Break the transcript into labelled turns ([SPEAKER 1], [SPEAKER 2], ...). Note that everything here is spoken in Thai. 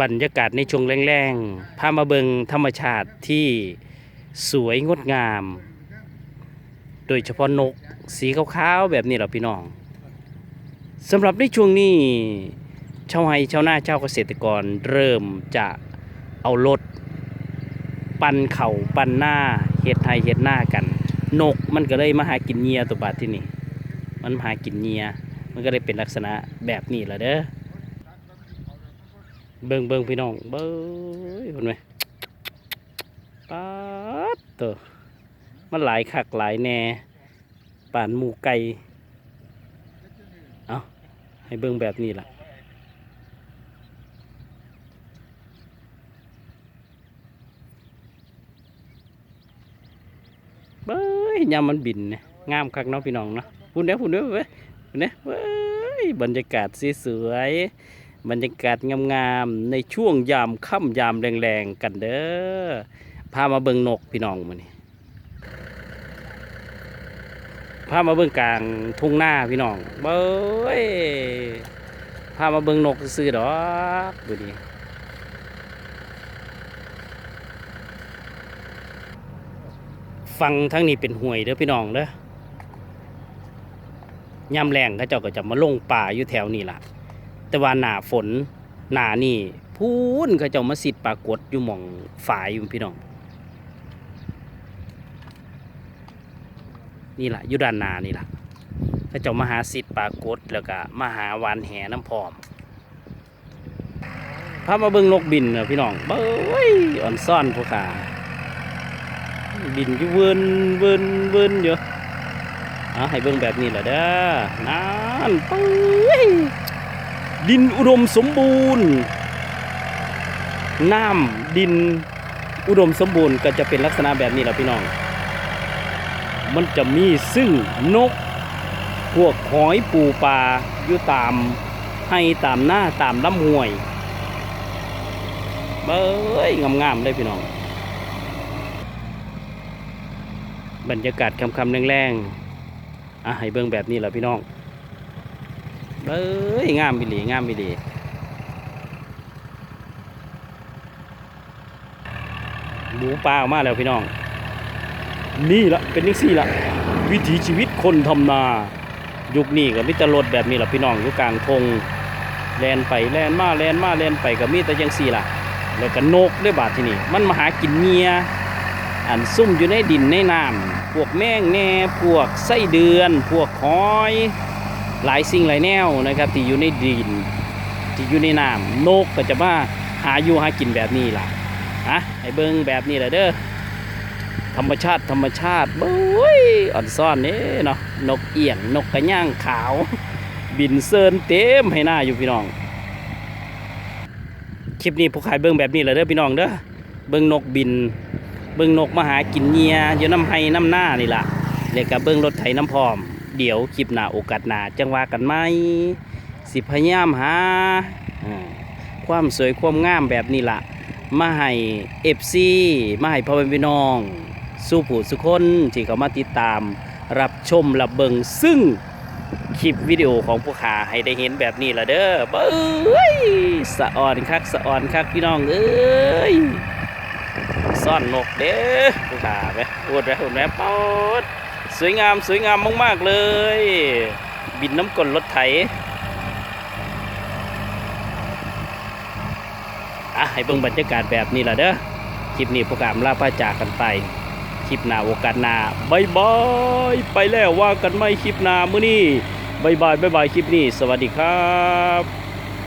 [SPEAKER 1] บรรยากาศในช่วงแรงๆพามาเบิงธรรมชาติที่สวยงดงาม โดยเฉพาะนกสีขาวๆแบบนี้เหรอพี่น้องสำหรับในช่วงนี้ชาวไร่ชาวนาชาวเกษตรกรเริ่มจะเอารถปั่นเข่าปั่นหน้าเฮ็ดไทยเฮ็ดหน้ากัน นกมันก็เลยมาหากินเหยียตัวบาดที่นี่ มันมาหากินเหยียมันก็เลยเป็นลักษณะแบบนี้แหละเด้อ เบิ่งเบิ่งพี่น้องเบิ่งเห็นไหมป๊าดตัวมันหลายคักหลายแน่ป่านหมูไก่เอาให้เบิ่งแบบนี้ล่ะเบ้ยยามมันบินเนี่ยงามคักเนาะพี่น้องเนาะพูดเด้อพูดเด้อเว้ยพูดเด้อเว้ยบรรยากาศสวยๆ บรรยากาศงามๆในช่วงยามค่ำยามแรงๆกันเด้อพามาเบิ่งนกพี่น้องมานี่พามาเบิ่งกลางทุ่งหน้าพี่น้องเบ้ยพามาเบิ่งนกซื้อดอกดูดิฟังทั้งนี้เป็นห่วยเด้อพี่น้องเด้อย่ำแรงเขาเจ้าก็จะมาลงป่าอยู่แถวนี้ล่ะ แต่ว่าหนาฝนหนานี่พูนเขาเจ้ามาสิดปรากฏอยู่หม่องฝายอยู่พี่น้องนี่แหละยู่ด้านนานี่แหละเขาเจ้ามาหาสิดปรากฏแล้วก็มาหาวานแหน้ำพร้อมพามาเบิ่งนกบินเนอะพี่น้องเบ้ยอ่อนซ่อนพวกขาบินอยู่เวินเวินเวินอยู่อะให้เบิ่งแบบนี้แหละเด้อนั่นปุ้ย ดินอุดมสมบูรณ์ น้ำดินอุดมสมบูรณ์ก็จะเป็นลักษณะแบบนี้แหละพี่น้อง มันจะมีซึ่งนก พวกหอยปูปลาอยู่ตามให้ตามหน้าตามลำห้วยเบ้ยงามๆเลยพี่น้อง บรรยากาศคำคำๆแรงๆอะให้เบิ่งแบบนี้แหละพี่น้อง เอ้ยงามบิลีงามบิลีหมูปลาออกมาแล้วพี่น้อง นี่ละเป็นยังสี่ละวิถีชีวิตคนทำนา ยุคนี้ก็มิตรรถแบบนี้ละพี่น้องอยู่กลางทงแลนไปแลนมาแลนมาแลนไปก็มีแต่ยังสี่ละแล้วก็นกด้วยบาดที่นี่ มันมาหากินเมียอันซุ่มอยู่ในดินในน้ำพวกแมงแน่พวกไส้เดือน พวกหอย หลายสิ่งหลายแนวนะครับที่อยู่ในดินที่อยู่ในน้ำนกก็จะมาหาอยู่หากินแบบนี้ล่ะฮะให้เบิ่งแบบนี้แหละเด้อธรรมชาติธรรมชาติบุ้ยอ่อนซ่อนนี่เนาะนกเอี่ยงนกกระย่างขาว บินเซินเต็มให้หน้าอยู่พี่น้อง คลิปนี้ผู้ขายเบิ่งแบบนี้แหละเด้อพี่น้องเด้อเบิ่งนกบิน เบิ่งนกมาหากินเหยียอยู่น้ำไห้น้ำหน้านี่ล่ะแล้วก็เบิ่งรถไถน้ำพร้อม เดี๋ยวคลิปหน้าโอกาสหน้าจังว่ากันไหมสิพยายามหาความสวยความงามแบบนี้ละมาให้เอฟซีมาให้พ่อแม่พี่น้อง สู้ผู้สุคนที่เขามาติดตาม รับชมรับเบิงซึ่งคลิปวิดีโอของผู้ขาให้ได้เห็นแบบนี้ละเด้อเบ้ยสะอ่อนคักสะอ่อนคักพี่น้องเอ้ยซ่อนนกเด้อผู้ขาไปพูดไปพูดไปปอด สวยงามสวยงามมากๆเลย บินน้ำกลรถไถอะให้เบิ่งบรรยากาศแบบนี้ล่ะเด้อคลิปนี้ผู้ขามลาพาจากกันไปคลิปหน้าโอกาสหน้าบายบายไปแล้วว่ากันไม่คลิปหน้ามื้อนี้บายบายบายบายคลิปนี้ สวัสดีครับ